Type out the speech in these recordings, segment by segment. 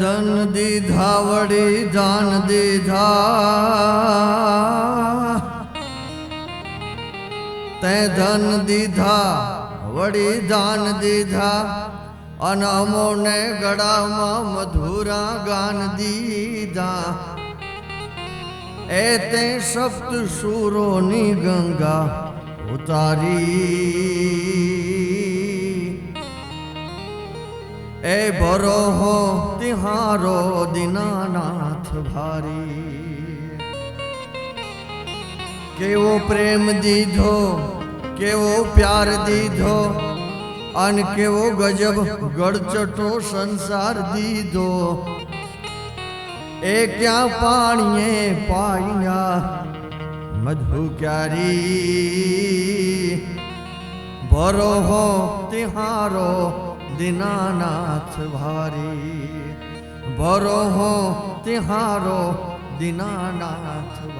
ધન દીધા વળી જાન દીધા. તે ધન દીધા વળી જાન દીધા. અન અમોને ગળામાં મધુરા ગાન દીધા. એ તે સપ્ત સુરોની ગંગા ઉતારી. એ બરોહો તિહારો દિનાનાથ ભારી. કેવો પ્રેમ દીધો, કેવો પ્યાર દીધો, અને કેવો ગજબ ગળચટો સંસાર દીધો. એ ક્યાં પાણીએ પાયા મધુ ક્યારી. ભરો હો તિહારો દિનાનાથ ભારી ભરોહો તિહારો દિનાનાથ ભારી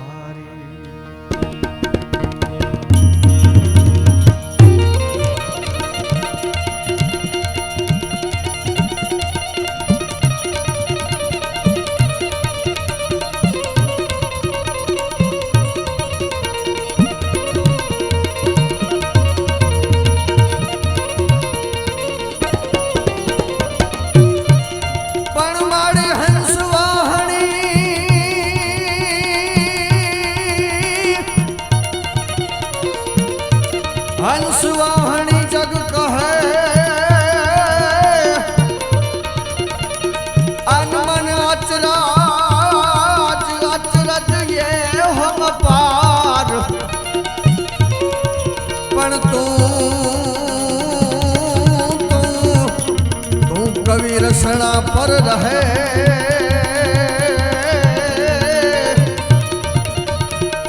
રહે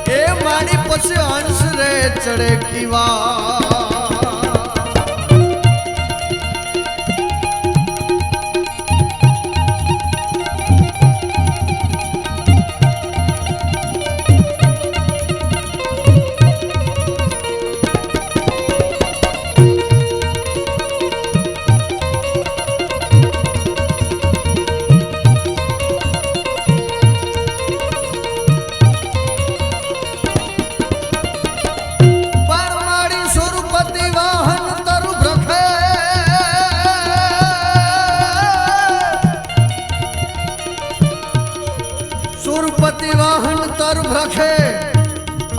એ મારી પછી અંશ રે ચડે કીવા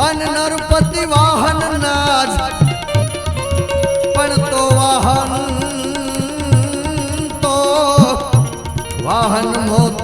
અન નરપતિ વાહન નાજ. પણ તો વાહન તો વાહન મોતી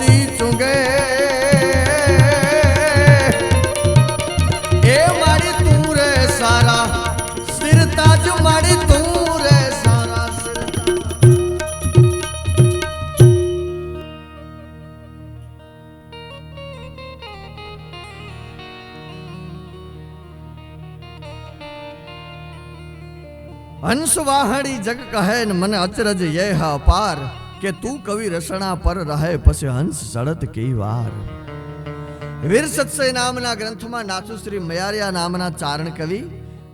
હંસ વાહણી જગ કહે ને મને અચરજ યે હા અપાર કે તું કવિ રસણા પર રહે પછી હંસ સડત કી વાર. વીર સત્સય નામના ગ્રંથમાં નાથુશ્રી મયારિયા નામના ચારણ કવિ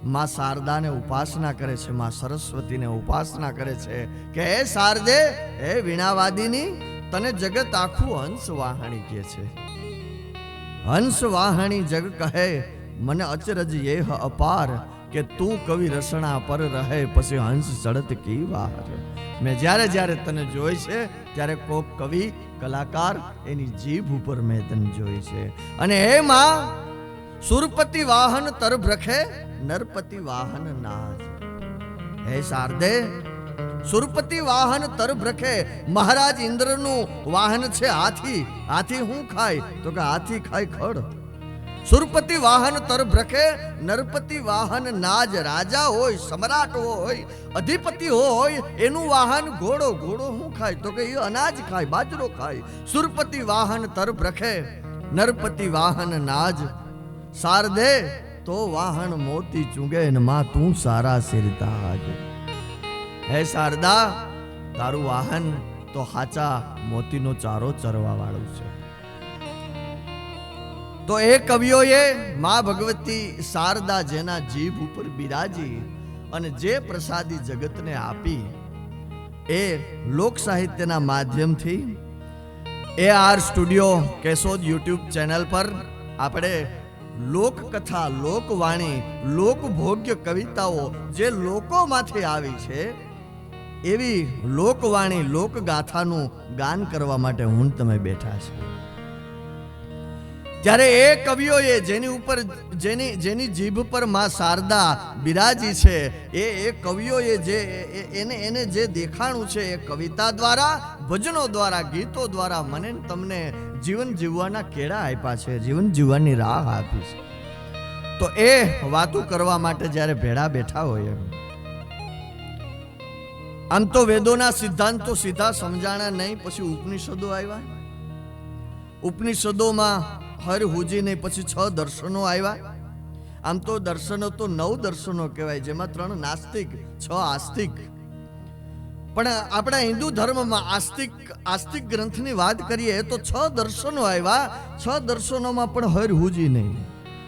માં શારદાને ઉપાસના કરે છે, માં સરસ્વતીને ઉપાસના કરે છે. કે હે શારદે, હે વીણાવાદીની, તને જગત આખું હંસ વાહણી કહે છે. હંસ વાહણી જગ કહે, મને અચરજ યેહ અપાર કે તું કવિ રસણા પર રહે, પછી હંસ ચડત કી વાર. મેં જ્યારે જ્યારે તને જોઈ છે, ત્યારે કોક કવિ, કલાકાર એની જીભ ઉપર મેં તને જોઈ છે. અને એમાં સુરપતિ વાહન તરફ રખે, નરપતિ વાહન નાજ. હે શારદે, સુરપતિ વાહન તરફ રખે, મહારાજ ઇન્દ્રનું વાહન છે હાથી. હાથી હું ખાય? તો કે હાથી ખાય ખડ. સુરપતિ વાહન તરભ્રખે રખે નરપતિ વાહન નાજ રાજા હોય, સમ્રાટ હોય, અધિપતિ હોય, એનું વાહન ઘોડો ઘોડો હું ખાય? તો કે એ અનાજ ખાય, બાજરો ખાય. સુરપતિ વાહન તરભ્રખે રખે નરપતિ વાહન નાજ શારદે તો વાહન મોતી ચૂંગે ને માં તું સારા સિરતાજ હે શારદા તારું વાહન તો હાચા મોતીનો ચારો ચરવા વાળું છે. તો એ કવિઓએ મા ભગવતી શારદા જેના જીભ ઉપર બિરાજી અને જે પ્રસાદી જગતને આપી, એ લોક સાહિત્યના માધ્યમથી, A R studio Keshod YouTube channel પર આપણે લોકકથા, લોકવાણી, લોકભોગ્ય કવિતાઓ જે લોકોમાંથી આવી છે, એવી લોકવાણી, લોકગાથાનું ગાન કરવા માટે હું તમે બેઠા છે. ત્યારે એ કવિઓએ જેની ઉપર જેની જેની જીભ પરમાં શારદા બિરાજી છે, એ એ કવિઓએ જે એને એને જે દેખાણું છે એ કવિતા દ્વારા, ભજનો દ્વારા, ગીતો દ્વારા મને તમને જીવન જીવવાના કેળા આપ્યા છે, જીવન જીવવાની રાહ આપી છે. તો એ વાતો કરવા માટે જ્યારે ભેળા બેઠા હોય આમ તો વેદોના સિદ્ધાંતો સીધા સમજાણા નહીં, પછી ઉપનિષદો આવ્યા. ઉપનિષદોમાં હર હુજીને પછી છ દર્શનો આવ્યા આમ તો દર્શનો તો નવ દર્શનો કહેવાય, જેમાં ત્રણ નાસ્તિક, છ આસ્તિક. પણ આપણા હિન્દુ ધર્મમાં આસ્તિક આસ્તિક ગ્રંથની વાત કરીએ તો છ દર્શનો આવ્યા છ દર્શનોમાં પણ હર હુજી નહીં.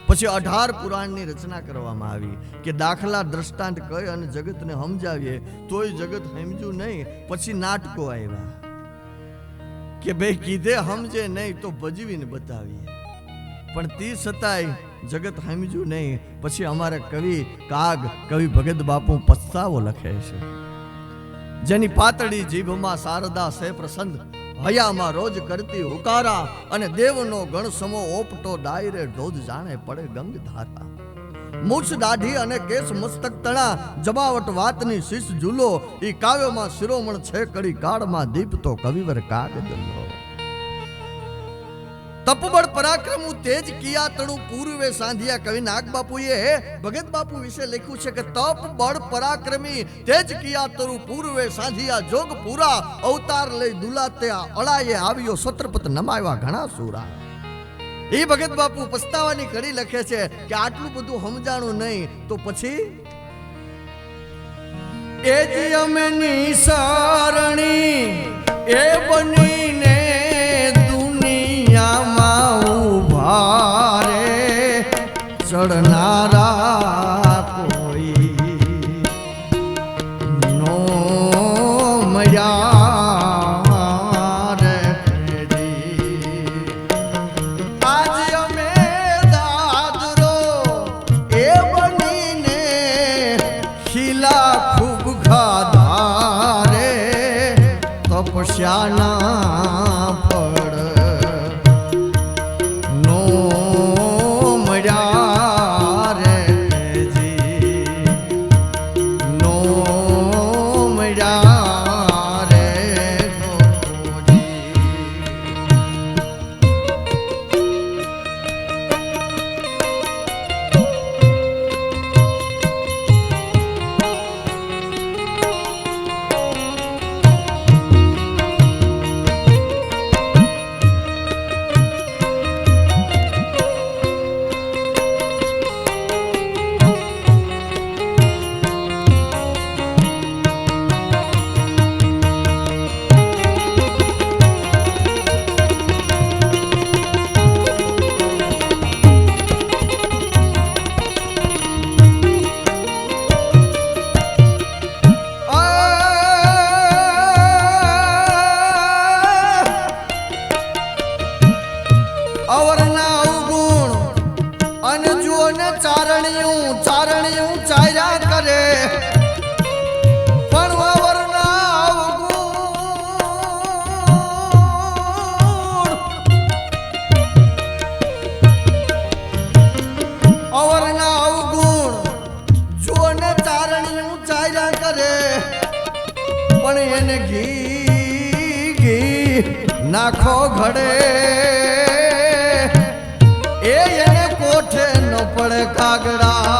પછી અઢાર પુરાણની રચના કરવામાં આવી કે દાખલા દ્રષ્ટાંત કહી અને જગતને સમજાવીએ, તોય જગત સમજ્યું નહીં, પછી નાટકો આવ્યા કે ભાઈ કીધે સમજે નહીં તો ભજવીને બતાવીએ. પણ તે છતાંય જગત સમજ્યું નહીં. પછી અમારા કવિ કાગ, કવિ ભગત બાપુ પસ્તાવો લખે છે. જેની પાતળી જીભમાં શારદા સે પ્રસંદ હયામાં રોજ કરતી હુકારા અને દેવનો ગણ સમો ઓપટો ડાયરે રોજ જાણે પડે ગંગ ધારા મૂછ દાઢી અને કેસ મસ્તક તણા જમાવટ વાતની શીશ ઝૂલો, ઈ કાવ્યમાં શિરોમણ છે કડી કાળમાં દીપતો કવિવર કાગદલો તપબળ પરાક્રમ તેજ કિયા તણુ પૂર્વે સાંધિયા કવિ નાગ બાપુએ ભગત બાપુ વિશે લખ્યું છે કે તપ, બળ, પરાક્રમી, તેજ કિયા તરુ પૂર્વે સાંધિયા જોગ પૂરા, અવતાર લઈ દુલાતે અળાએ આવ્યો સત્રપત નમાવ્યા ઘણા સુરા. એ ભગત બાપુ પસ્તાવાની કરી લખે છે કે આટલું બધું સમજાણું નહીં, તો પછી? એ જ અમે નિસારણી, એ બનીને નાખો ઘડે. એ એને કોઠે ન પડે કાગડા.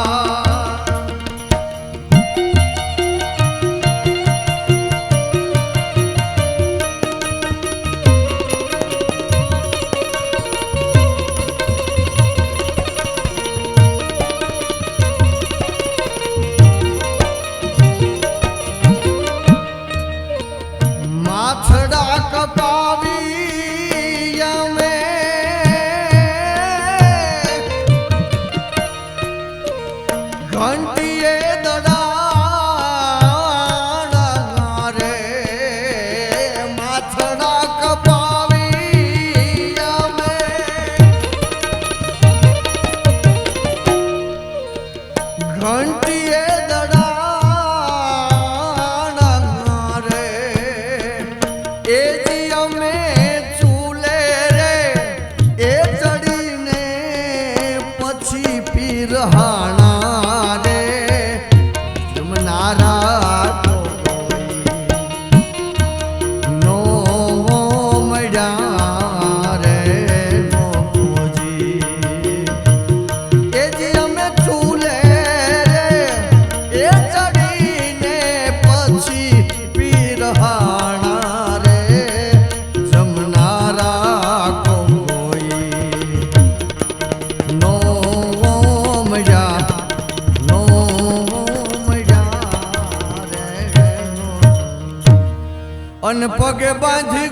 અન પગે બાંધી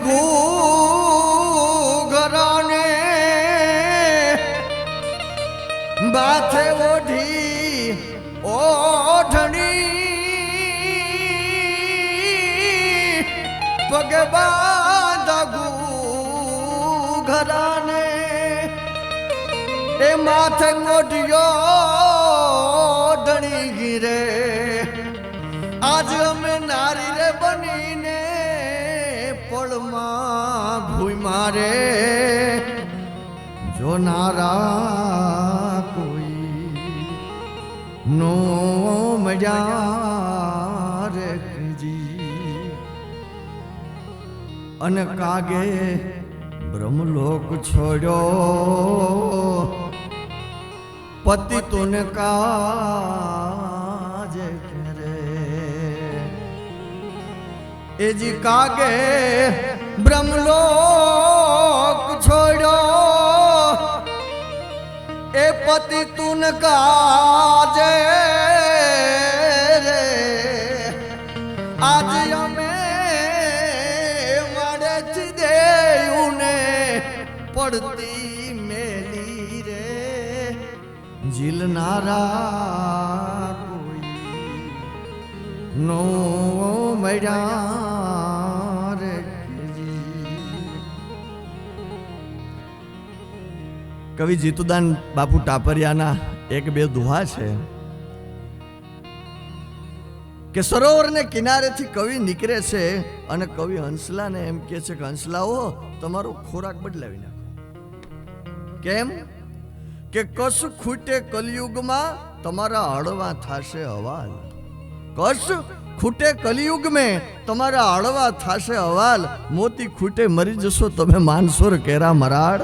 ઘરાને બાથે ઓઢી ઓઢણી પગે બાંધગુ ઘરાને એ માથે મોઢિયો ઓઢણી ગીરે. આજ અમે મારે જો નારા કોઈ નો મજા રે કજી અને કાગે બ્રહ્મલોક છોડ્યો પતિ તુને કાજે કરે. એજી કાગે બ્રહ્મલોક છોડ્યો. એ પતિ તું કાજે આજ અમે મળેથી દેયુને પડતી મેલી રે. ઝીલનારા કોઈ નો મળ્યા કવિ જીતુદાન બાપુ ટાપરિયાના એક બે દુહા છે કે સરોવરને કિનારેથી કવિ નીકળે છે અને કવિ હંસલાને એમ કહે છે કે, હંસલાઓ, તમારો ખોરાક બદલાવી નાખો. કેમ? કે કશ ખૂટે કલયુગમાં તમારા હળવા થાશે હવાલ. કશ ખૂટે કલયુગ મેં તમારા હળવા થાશે હવાલ. મોતી ખૂટે મરી જશો તમે માનસોર કેરા મરાડ.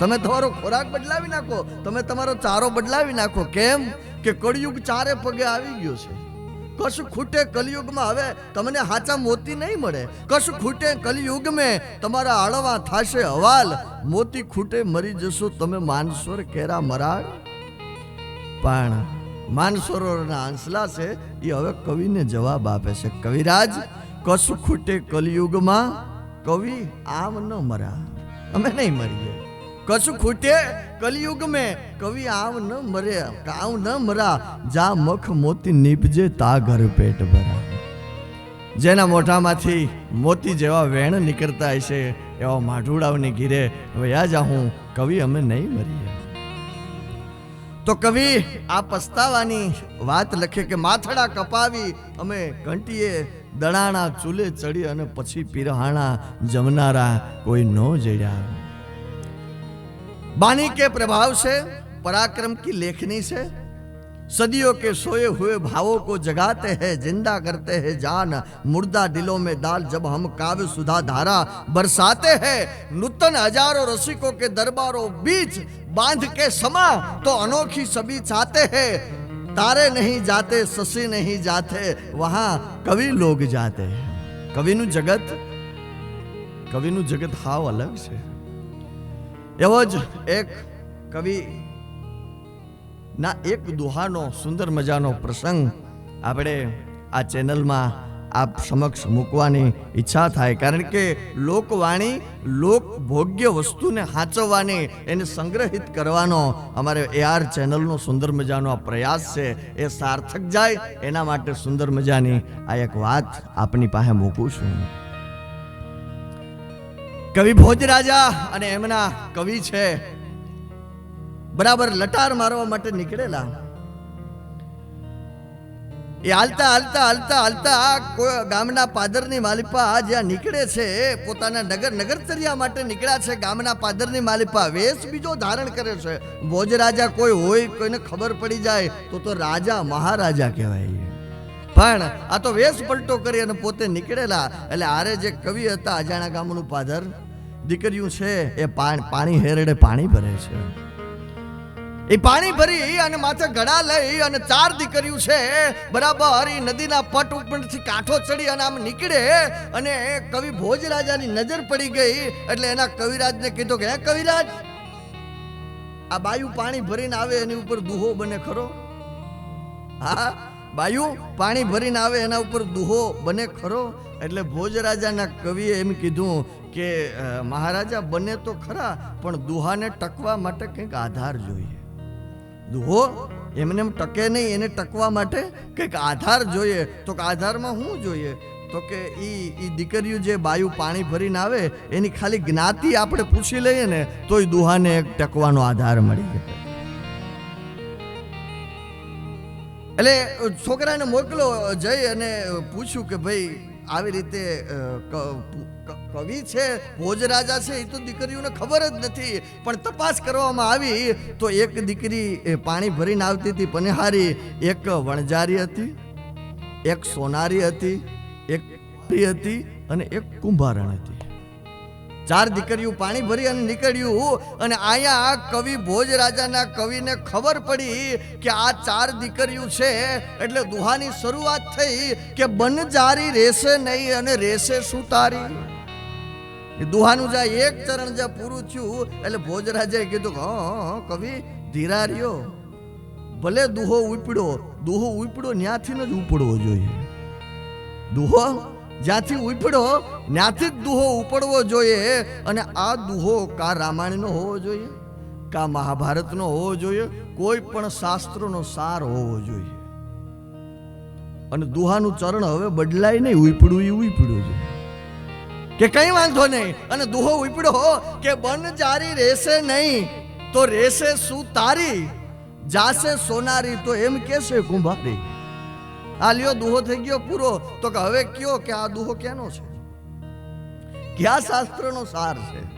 તમે તમારો ખોરાક બદલાવી નાખો. તમે તમારો ચારો બદલાવી નાખો. કેમ? કે કળિયુગ ચારે પગે આવી ગયો છે. કશું ખૂટે કલયુગમાં હવે તમને હાચા મોતી નહીં મળે. કશું ખૂટે કલયુગ મેં તમારા આળવા થાશે હવાલ. મોતી ખૂટે મરી જશો તમે માનસોર કેરા મરાળ. પણ માનસરોવરના આંસલા છે, એ હવે કવિને જવાબ આપે છે. કવિરાજ, કશું ખૂટે કલયુગમાં કવિ આમ ન મરા અમે નહીં મરીએ. કશું ખૂટે કલયુગ મેં કવિ આવ ન મરે, કાવ ન મરા, જા મખ મોતી નીપજે તા ઘર પેટ ભરા. જેના મોઢામાંથી મોતી જેવા વેણ નીકળતા હશે, એવા માઢુડાઓની ઘીરે વયા જા હું, કવિ અમે નહીં મરીએ. તો કવિ આ પસ્તાવાની વાત લખે કે માથડા કપાવી અમે ઘંટીએ દણાણા ચૂલે ચડી અને પછી પીરહાણા જમનારા કોઈ ન જડ્યા. वाणी के प्रभाव से, पराक्रम की लेखनी से, सदियों के सोए हुए भावों को जगाते हैं, ज़िंदा करते हैं जान, मुर्दा दिलों में डाल जब हम काव्य सुधा धारा बरसाते हैं, नूतन हज़ारों रसिकों के दरबारों बीच बाँध के समा तो अनोखी सभी चाहते हैं। तारे नहीं जाते शशि नहीं जाते, वहाँ कवि लोग जाते हैं। कवि जगत कवि जगत हाव अलग से। એવો જ એક કવિ, ના, એક દુહાનો સુંદર મજાનો પ્રસંગ આપણે આ ચેનલમાં આપ સમક્ષ મૂકવાની ઈચ્છા થાય. કારણ કે લોકવાણી, લોકભોગ્ય વસ્તુને સાચવવાની એને સંગ્રહિત કરવાનો અમારે એઆર ચેનલનો સુંદર મજાનો આ પ્રયાસ છે. એ સાર્થક જાય. એના માટે સુંદર મજાની આ એક વાત આપની પાસે મૂકું છું. કવિ ભોજરાજા અને એમના કવિ છે. બરાબર લટાર મારવા માટે નીકળેલા. એ હાલતા હાલતા હાલતા હાલતા ગામના પાદરની માલિપા જ્યાં નીકળે છે, પોતાના નગર નગરચર્યા માટે નીકળ્યા છે, ગામના પાદરની માલિપા વેશ બીજો ધારણ કરે છે. ભોજરાજા કોઈ હોય કોઈને ખબર પડી જાય તો તો રાજા મહારાજા કહેવાય. પણ આ તો વેશ પલટો કરી અને પોતે નીકળેલા. એટલે આરે જે કવિ હતા અજાણા ગામનું પાદર દીકરીયું છે, એ પાણ- હેરડે પાણી ભરે છે. એ પાણી ભરી અને માથે ગળા લઈ અને ચાર દીકરીઓ છે, બરાબર, એ નદીના પટ ઉપરથી કાંઠો ચડી અને આમ નીકળે અને કવિ ભોજરાજાની નજર પડી ગઈ એટલે એના કવિરાજને કીધું કે, હે કવિરાજ, આ બાયુ પાણી ભરીને આવે એની ઉપર દુહો બને ખરો? હા, બાયુ પાણી ભરીને આવે એના ઉપર દુહો બને ખરો? એટલે ભોજરાજાના કવિએ એમ કીધું કે મહારાજા બને તો ખરા, પણ દુહાને ટકવા માટે કંઈક આધાર જોઈએ. દુહો, એમને એમ ટકે નહીં, એને ટકવા માટે કંઈક આધાર જોઈએ. તો કે આધારમાં શું જોઈએ? તો કે એ એ દીકરીઓ જે બાયુ પાણી ભરીને આવે, એની ખાલી જ્ઞાતિ આપણે પૂછી લઈએ ને, તોય દુહાને એક ટકવાનો આધાર મળી જાય એટલે છોકરાને મોકલો, જઈ અને પૂછ્યું કે ભાઈ આવી રીતે કવિ છે ભોજરાજા છે એ તો દીકરીઓને ખબર જ નથી. પણ તપાસ કરવામાં આવી તો એક દીકરી, એ, પાણી ભરીને આવતી હતી પનિહારી. એક વણજારી હતી, એક સોનારી હતી, એક હતી અને એક કુંભારણ હતી. ચાર દીકરીઓ પાણી ભરી અને નીકળ્યું અને અહીંયા કવિ ભોજ રાજાના કવિને ખબર પડી કે આ ચાર દીકરીયું છે. એટલે દુહાની શરૂઆત થઈ કે બન જારી રહેશે નહીં અને રહેશે શું તારી? દુહાનું જ્યાં એક ચરણ જ્યાં પૂરું થયું એટલે ભોજ રાજાએ કીધું હા, કવિ ધીરા રહ્યો. ભલે દુહો ઉપડ્યો દુહો ઉપડ્યો ન્યાથી જ ઉપડવો જોઈએ. દુહો જ્યાંથી ઉપડ્યો ત્યાંથી જ દુહો ઉપડવો જોઈએ અને આ દુહો કા રામાયણનો હોવો જોઈએ, કા મહાભારતનો હોવો જોઈએ, કોઈ પણ શાસ્ત્રોનો સાર હોવો જોઈએ. અને દુહાનું ચરણ હવે બદલાય નહીં ઉપડું એ ઉપડ્યું છે કે કઈ વાંધો નહીં, અને દુહો ઉપડ્યો કે બન જારી રહેશે નહીં, તો રહેશે શું તારી? જાશે સોનારી તો એમ કેશે કુંભારી આ લ્યો, દુહો થઈ ગયો પૂરો. તો કે હવે કયો કે આ દુહો કેનો છે? કયા શાસ્ત્રનો સાર છે?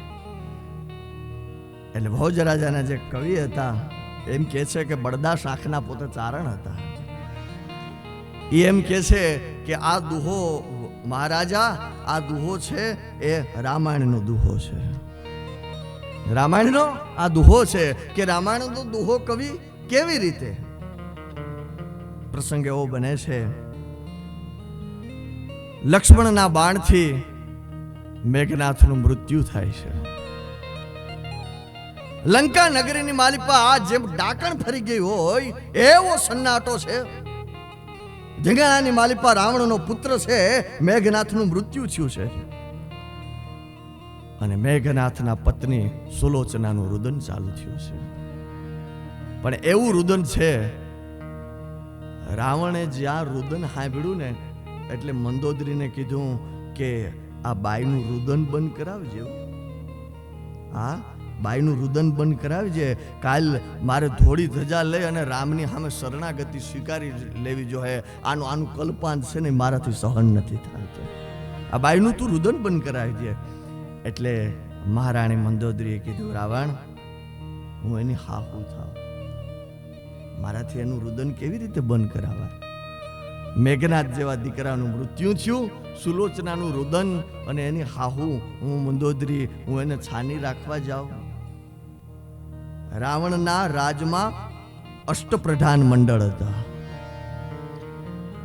એટલે ભોજરાજાના જે કવિ હતા, એમ કે છે કે બળદા શાખના પોતે ચારણ હતા. એ એમ કે છે કે આ દુહો, મહારાજા, આ દુહો છે, એ રામાયણનો દુહો છે. રામાયણનો આ દુહો છે કે રામાયણનો દુહો કવિ કેવી રીતે? પ્રસંગ એવો બને છે. લક્ષ્મણના બાણથી મેઘનાથનું મૃત્યુ થાય છે. લંકા નગરીની માલિપા આ જેમ ડાકણ ફરી ગઈ હોય, એવો સન્નાટો છે. ધીંગાણાની માલિપા રાવણનો પુત્ર છે, મેઘનાથનું મૃત્યુ થયું છે. અને મેઘનાથના પત્ની સુલોચનાનું રુદન ચાલુ થયું છે. પણ એવું રુદન છે રાવણે જ્યાં રુદન સાંભળ્યું ને, એટલે મંદોદરીને કીધું કે આ બાઈનું રુદન બંધ કરાવજે. હો. બાઈનું રુદન બંધ કરાવજે. કાલ મારે થોડી ધજા લઈ અને રામની સામે શરણાગતિ સ્વીકારી લેવી જોઈએ આનું આનું કલ્પાંત છે ને મારાથી સહન નથી થતું. આ બાઈનું તું રુદન બંધ કરાવજે. એટલે મહારાણી મંદોદરીએ કીધું, રાવણ, હું એની હાહુ થાવ. મારાથી એનું રુદન કેવી રીતે બંધ કરાવાય મેઘનાથ જેવા દીકરાનું મૃત્યુ થયું, સુલોચનાનું રુદન અને એની હાહુ, હું મંદોદરી, હું એને છાની રાખવા જાઉં. રાવણના રાજમાં અષ્ટપ્રધાન મંડળ હતા.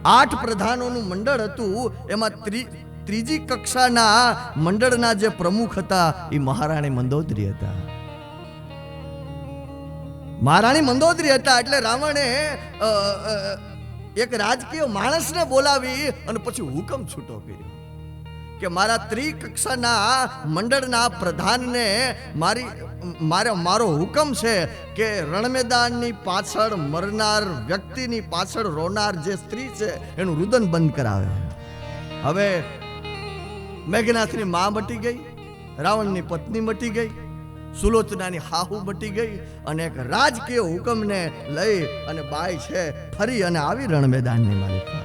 આઠ પ્રધાનોનું મંડળ હતું, એમાં ત્રી, ત્રીજી કક્ષાના મંડળના જે પ્રમુખ હતા, એ મહારાણી મંદોદરી હતા. મહારાણી મંદોદરી હતા એટલે રાવણે એક રાજકીય માણસને બોલાવી અને પછી હુકમ છૂટો કર્યો કે મારા ત્રિકક્ષાના મંડળના પ્રધાનને મારી, મારે, મારો હુકમ છે કે રણમેદાનની પાછળ મરનાર વ્યક્તિની પાછળ રોનાર જે સ્ત્રી છે એનું રુદન બંધ કરાવે. હવે મેઘનાથની મા મટી ગઈ, રાવણની પત્ની મટી ગઈ સુલોચનાની હાહુ મટી ગઈ અને એક રાજકીય હુકમને લઈ અને બાઈ છે ફરી અને આવી રણ મેદાનની માલિકા.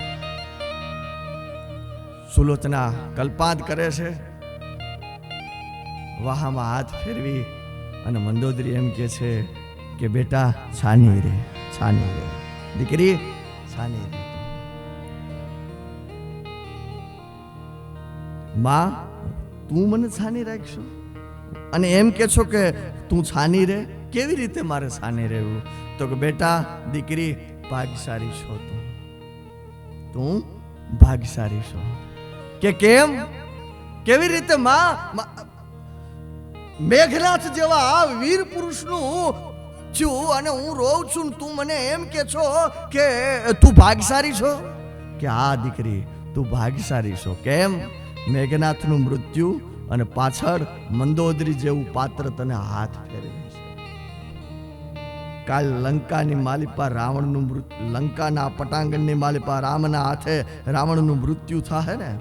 સુલોચના કલ્પાંત કરે છે. વાહામાં હાથ ફેરવી અને મંદોદરી એમ કે છે કે, બેટા, છાની રે છાની રે. દીકરી, છાની રે. માં, તું મને છાની રાખશો? અને એમ કે છો કે તું છાની રે? કેવી રીતે મારે છાની રહેવું? તો કે બેટા, દીકરી ભાગ્યશાળી છો તું. તું ભાગ્યશાળી છો. કે કેમ? કેવી રીતે માં મેઘરાજ જેવા આ વીર પુરુષનું છું અને હું રોઉં છું તું મને એમ કે છો કે તું ભાગ્યશાળી છો? કે હા દીકરી, તું ભાગ્યશાળી છો. કેમ? મેઘનાથનું મૃત્યુ અને પાછળ મંદોદરી જેવું પાત્ર તને હાથ ફેરવે છે. કાલ લંકાની માલિપા રાવણનું મૃત્યુ લંકાના પટાંગણની માલિપા રામના હાથે રાવણનું મૃત્યુ થાય ને?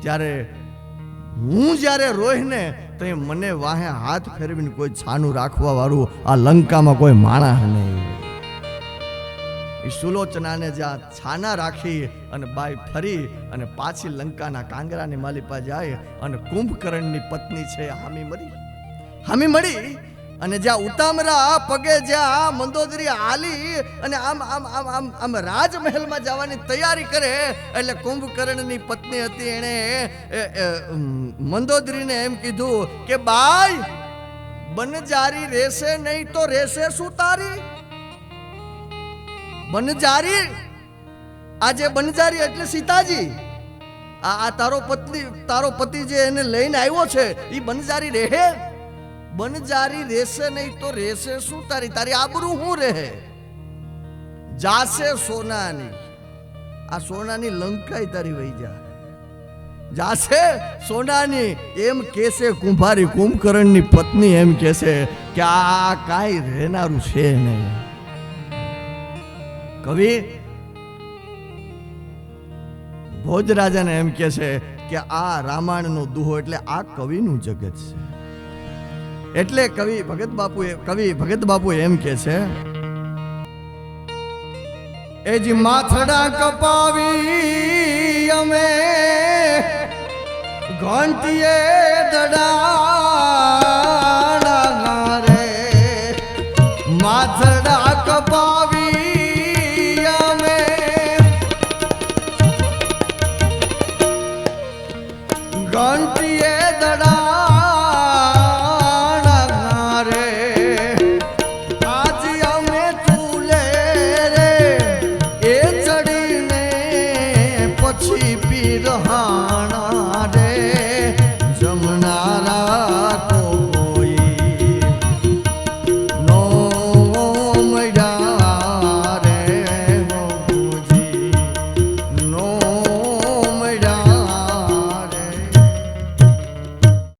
ત્યારે હું જ્યારે રોહીને તો મને વાહે હાથ ફેરવીને કોઈ છાનું રાખવા વાળું આ લંકામાં કોઈ માણસ નહીં. એ સુલોચનાને જ્યાં છાના રાખી અને બાઈ ફરી અને પાછી લંકાના કાંગરાની માલિપા જાય અને કુંભકર્ણની પત્ની છે, હામી મરી. હામી મળી અને જ્યાં ઉતામરા પગે જ્યાં મંદોદરી હાલી અને આમ આમ આમ આમ આમ રાજમહેલમાં જવાની તૈયારી કરે એટલે કુંભકર્ણની પત્ની હતી એણે મંદોદરીને એમ કીધું કે, બાઈ, બનજારી રહેશે નહીં તો રહેશે શું તારી બનજારી? આજે બનજારી એટલે સીતાજી. આ તારો પત્ની, તારો પતિ જે એને લઈને આવ્યો છે એ બનજારી રહે બનજારી રહેશે નહીં તો રહેશે શું તારી? તારી આબરૂ શું રહે? જાશે સોનાની. આ સોનાની લંકાઈ તારી વહી જા. જાશે સોનાની, એમ કેસે કુંભારી કુંભકર્ણની પત્ની એમ કેસે કે આ કાંઈ રહેનારું છે નહીં. કવિ ભોજરાજાને એમ કે છે કે આ રામાયણનો દુહો એટલે આ કવિનું જગત છે. એટલે કવિ ભગત બાપુ કવિ ભગત બાપુ એમ કે છે, એ જ માથડા કપાવી અમે ઘંટીએ દડા